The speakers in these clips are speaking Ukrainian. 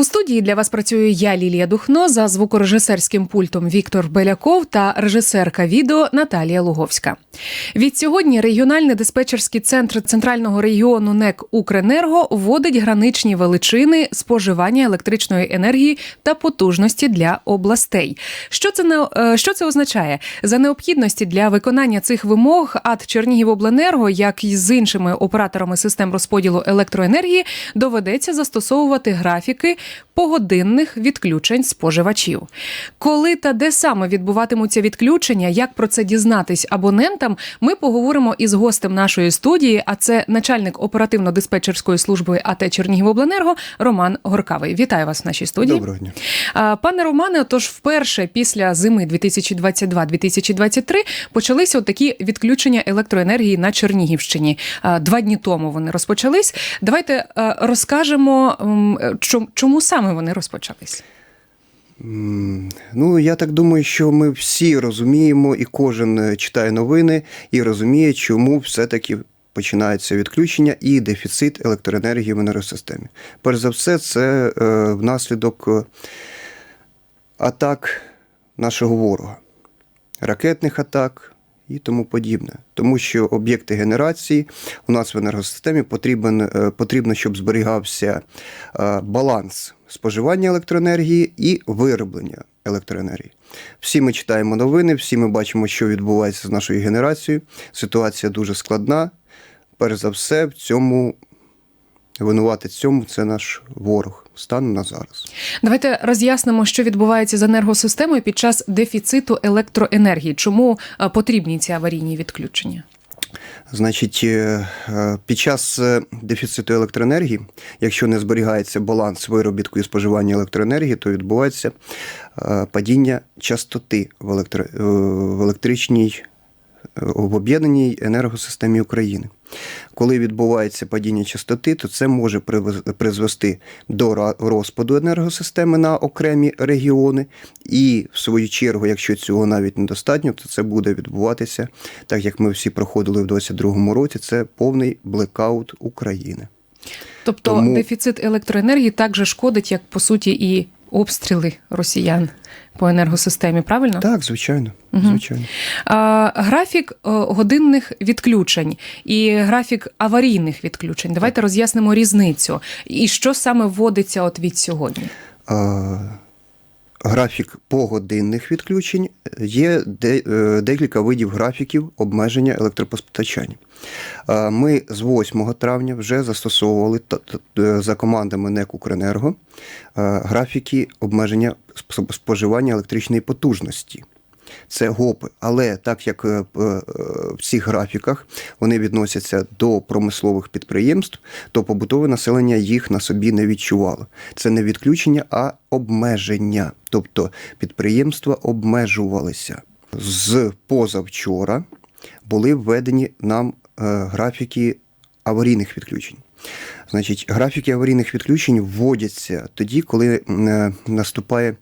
У студії для вас працюю я, Лілія Духно, за звукорежисерським пультом Віктор Беляков та режисерка відео Наталія Луговська. Від сьогодні регіональний диспетчерський центр центрального регіону НЕК Укренерго вводить граничні величини споживання електричної енергії та потужності для областей. Що це не е, що це означає? За необхідності для виконання цих вимог АД Чернігівобленерго, як і з іншими операторами систем розподілу електроенергії, доведеться застосовувати графіки погодинних відключень споживачів. Коли та де саме відбуватимуться відключення, як про це дізнатись абонентам, ми поговоримо із гостем нашої студії. А це начальник оперативно-диспетчерської служби АТ Чернігівобленерго Роман Горкавий. Вітаю вас в нашій студії. Доброго дня. Пане Романе, тож вперше після зими 2022-2023 почалися от такі відключення електроенергії на Чернігівщині. Два дні тому вони розпочались. Давайте розкажемо, м, чом- саме вони розпочались. Ну, я так думаю, що ми всі розуміємо, і кожен е, читає новини і розуміє, чому все-таки починається відключення і дефіцит електроенергії в енергосистемі. Перш за все, це е, внаслідок е, атак нашого ворога, ракетних атак і тому подібне. Тому що об'єкти генерації у нас в енергосистемі потрібен, е, потрібно, щоб зберігався е, баланс споживання електроенергії і вироблення електроенергії. Всі ми читаємо новини, всі ми бачимо, що відбувається з нашою генерацією. Ситуація дуже складна. Перш за все, в цьому винуватець цьому це наш ворог станом на зараз. Давайте роз'яснимо, що відбувається з енергосистемою під час дефіциту електроенергії. Чому е, потрібні ці аварійні відключення? Значить, е, е, під час дефіциту електроенергії, якщо не зберігається баланс виробітку і споживання електроенергії, то відбувається падіння частоти в, електро... в електричній в об'єднаній енергосистемі України. Коли відбувається падіння частоти, то це може призвести до розпаду енергосистеми на окремі регіони. І, в свою чергу, якщо цього навіть недостатньо, то це буде відбуватися, так як ми всі проходили в 2022 році, це повний блекаут України. Тобто Тому- дефіцит електроенергії також шкодить, як по суті, і обстріли росіян по енергосистемі. Правильно? Так, звичайно. звичайно. А, графік е, годинних відключень і графік аварійних відключень. Давайте роз'яснимо різницю. І що саме вводиться от від сьогодні? А, Графік погодинних відключень є е, декілька видів графіків обмеження електропостачання. Ми з 8 травня вже застосовували е, за командами НЕК «Укренерго» е, графіки обмеження споживання електричної потужності. Це ГОПи. Але так як е, е, в цих графіках вони відносяться до промислових підприємств, то побутове населення їх на собі не відчувало. Це не відключення, а обмеження. Тобто підприємства обмежувалися. З позавчора були введені нам е, графіки аварійних відключень. Значить, графіки аварійних відключень вводяться тоді, коли наступає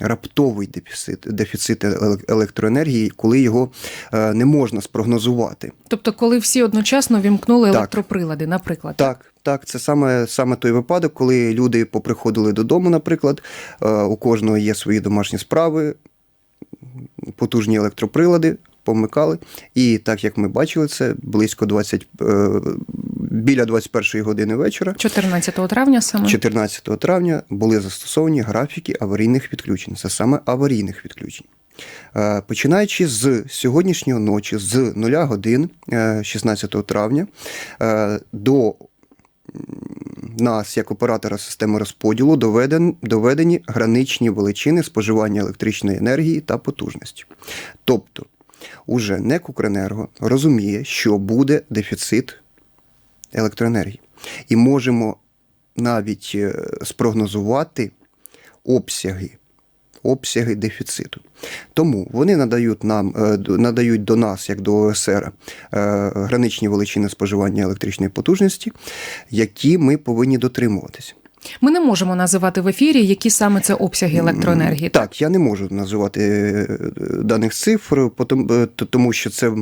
раптовий дефіцит, дефіцит електроенергії, коли його е, не можна спрогнозувати. Тобто, коли всі одночасно вімкнули Так. електроприлади, наприклад. Так, так, це саме, саме той випадок, коли люди поприходили додому, наприклад, е, у кожного є свої домашні справи, потужні електроприлади. Помикали, і так як ми бачили, це близько 20, е, біля 21 години вечора, 14 травня саме. 14 травня були застосовані графіки аварійних відключень. Це саме аварійних відключень. Е, Починаючи з сьогоднішньої ночі, з 0 годин е, 16 травня е, до нас, як оператора системи розподілу, доведен, доведені граничні величини споживання електричної енергії та потужності. Тобто, уже НЕК «Укренерго» розуміє, що буде дефіцит електроенергії. І можемо навіть е, спрогнозувати обсяги. Обсяги дефіциту. Тому вони надають нам е, надають до нас, як до ОСР, е, граничні величини споживання електричної потужності, які ми повинні дотримуватися. Ми не можемо називати в ефірі, які саме це обсяги електроенергії. Так, я не можу називати даних цифр, тому що це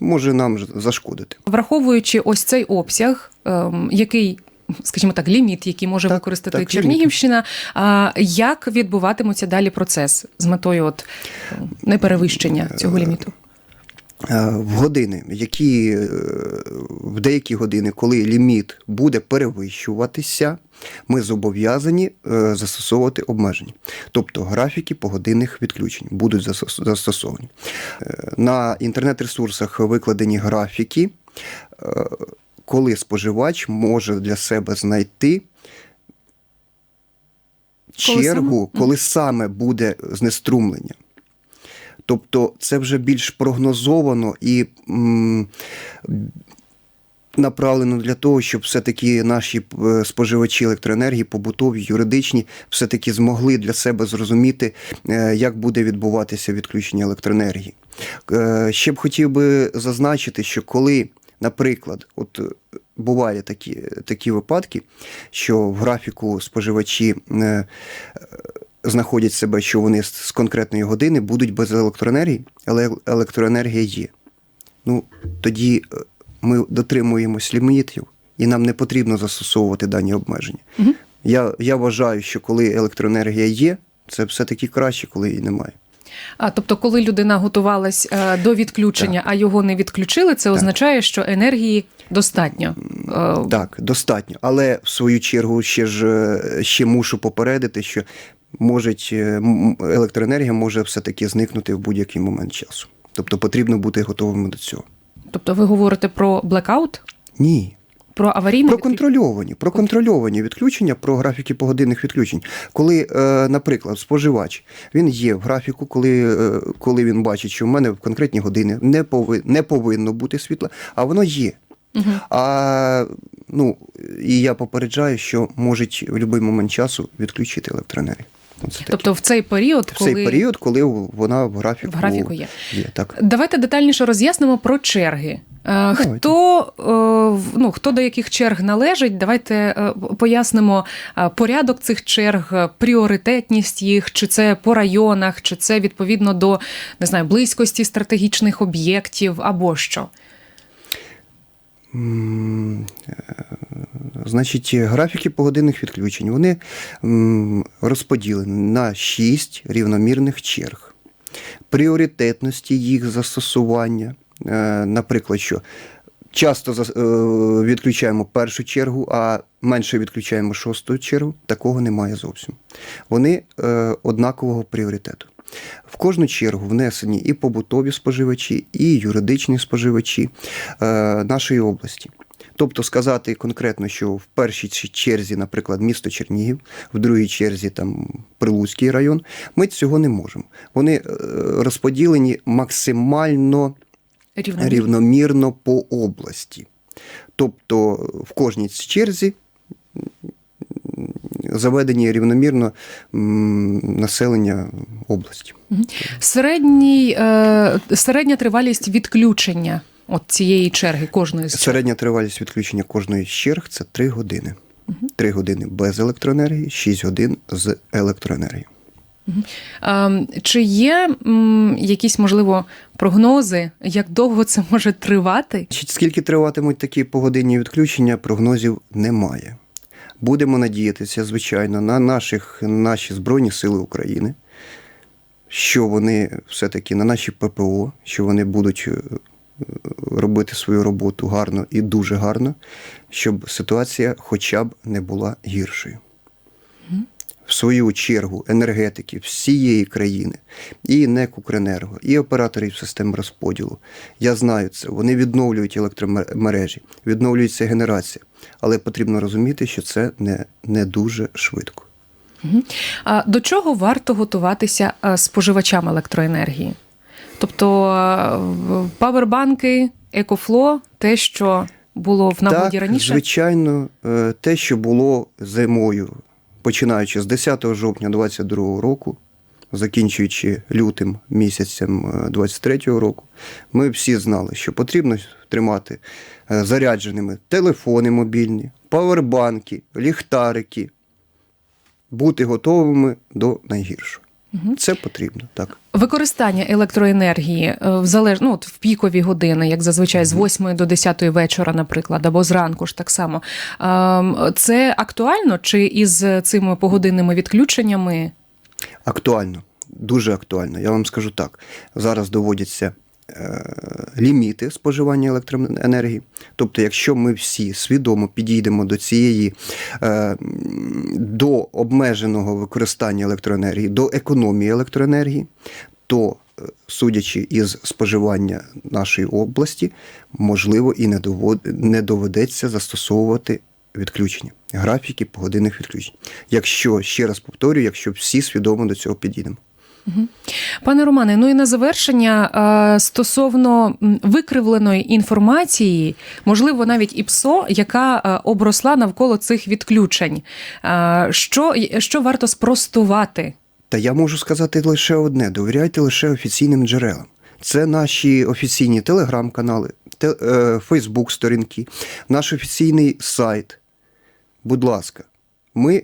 може нам зашкодити. Враховуючи ось цей обсяг, ем, який скажімо так, ліміт, який може Так, використати так, Чернігівщина. А як відбуватимуться далі процес з метою от е, неперевищення цього ліміту? Е, в години, які е, в деякі години, коли ліміт буде перевищуватися, ми зобов'язані е, застосовувати обмеження. Тобто графіки погодинних відключень будуть застосовані. На інтернет-ресурсах викладені графіки, коли споживач може для себе знайти чергу, коли саме буде знеструмлення. Тобто це вже більш прогнозовано і м, направлено для того, щоб все-таки наші е, споживачі електроенергії, побутові, юридичні, все-таки змогли для себе зрозуміти, е, як буде відбуватися відключення електроенергії. Е, Ще б хотів би зазначити, що коли, наприклад, от буває такі, такі випадки, що в графіку споживачі знаходять себе, що вони з- конкретної години будуть без електроенергії, але електроенергія є. Ну, тоді е, ми дотримуємось лімітів, і нам не потрібно застосовувати дані обмеження. Мгм. Я, я вважаю, що коли електроенергія є, це все-таки краще, коли її немає. А тобто, коли людина готувалась е, до відключення, а його не відключили, це означає, що енергії достатньо. Е, Так, достатньо. Але в свою чергу ще ж ще мушу попередити, що можуть, е, електроенергія може все-таки зникнути в будь-який момент часу. Тобто потрібно бути готовими до цього. Тобто, ви говорите про блекаут, Ні. про аварійне Про контрольовані, про контрольовані відключення, про графіки погодинних відключень. Коли, е, наприклад, споживач він є в графіку, коли, е, коли він бачить, що в мене в конкретні години не, пови, не повинно бути світла, а воно є. Мгм. А ну і я попереджаю, що можуть в будь-який момент часу відключити електроенергію. Оце таке. Тобто в цей період, в цей період, коли вона в графіку, в графіку є. є так. Давайте детальніше роз'яснимо про черги. Е, Хто, е, ну, хто до яких черг належить? Давайте е, пояснимо порядок цих черг, пріоритетність їх, чи це по районах, чи це відповідно до не знаю, близькості стратегічних об'єктів або що. Е, Значить, графіки погодинних відключень вони розподілені на 6 рівномірних черг. Пріоритетності їх застосування, е, наприклад, що часто е, відключаємо першу чергу, а менше відключаємо шосту чергу, такого немає зовсім. Вони однакового пріоритету. В кожну чергу внесені і побутові споживачі, і юридичні споживачі е, нашої області. Тобто сказати конкретно, що в першій черзі, наприклад, місто Чернігів, в другій черзі там Прилуцький район, ми цього не можемо. Вони е, розподілені максимально Рівно. рівномірно по області. Тобто в кожній черзі заведені рівномірно населення області. Середній, е, середня тривалість відключення от цієї черги кожної з черг. Середня тривалість відключення кожної з черг це 3 години. 3 години без електроенергії, 6 годин з електроенергією. Е, Чи є якісь, можливо, прогнози, як довго це може тривати? Скільки триватимуть такі погодинні відключення, прогнозів немає. Будемо надіятися, звичайно, на наших, наші Збройні Сили України, що вони все-таки на наші ППО, що вони будуть е, робити свою роботу гарно і дуже гарно, щоб ситуація хоча б не була гіршою. В свою чергу енергетики всієї країни, і НЕК «Укренерго», і операторів систем розподілу. Я знаю це. Вони відновлюють електромережі, відновлюється генерація. Але потрібно розуміти, що це не, не дуже швидко. А до чого варто готуватися е, споживачам електроенергії? Тобто е, павербанки, екофло, те, що було в нагоді так, раніше. звичайно, е, те, що було зимою, починаючи з 10 жовтня 2022 року, закінчуючи лютим місяцем 2023 року, ми всі знали, що потрібно тримати е, зарядженими телефони мобільні, павербанки, ліхтарики, бути готовими до найгіршого. Це потрібно, так. Використання електроенергії е, в залеж... ну, от в пікові години, як зазвичай з 8 до 10 вечора, наприклад, або зранку ж так само. Ем, Це актуально чи із цими погодинними відключеннями? Актуально, дуже актуально. Я вам скажу так. Зараз доводяться ліміти споживання електроенергії. Тобто, якщо ми всі свідомо підійдемо до цієї е, до обмеженого використання електроенергії, до економії електроенергії, то, е, судячи із споживання нашої області, можливо і не доведеться застосовувати відключення, графіки погодинних відключень. Якщо ще раз повторюю, якщо всі свідомо до цього підійдемо. Пане Романе, ну і на завершення стосовно викривленої інформації, можливо, навіть і ПСО, яка обросла навколо цих відключень. Що, що варто спростувати? Та я можу сказати лише одне: довіряйте лише офіційним джерелам. Це наші офіційні телеграм-канали, те, е, Фейсбук-сторінки, наш офіційний сайт. Будь ласка, ми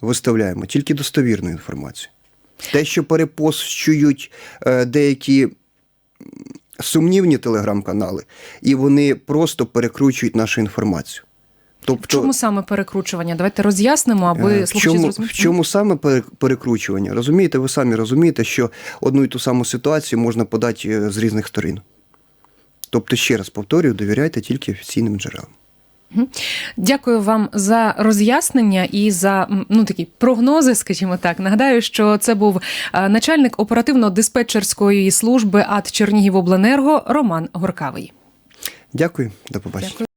виставляємо тільки достовірну інформацію. Те, що перепощують е, деякі сумнівні телеграм-канали, і вони просто перекручують нашу інформацію. Тобто, В чому саме перекручування? Давайте роз'яснимо, аби Е, в чому, зрозуміли. в чому саме перекручування? Розумієте, ви самі розумієте, що одну і ту саму ситуацію можна подати е, з різних сторін. Тобто, ще раз повторюю, довіряйте тільки офіційним джерелам. Дякую вам за роз'яснення і за ну такі прогнози, скажімо так. Нагадаю, що це був е, начальник оперативно-диспетчерської служби АТ Чернігівобленерго Роман Горкавий. Дякую, до побачення. Дякую.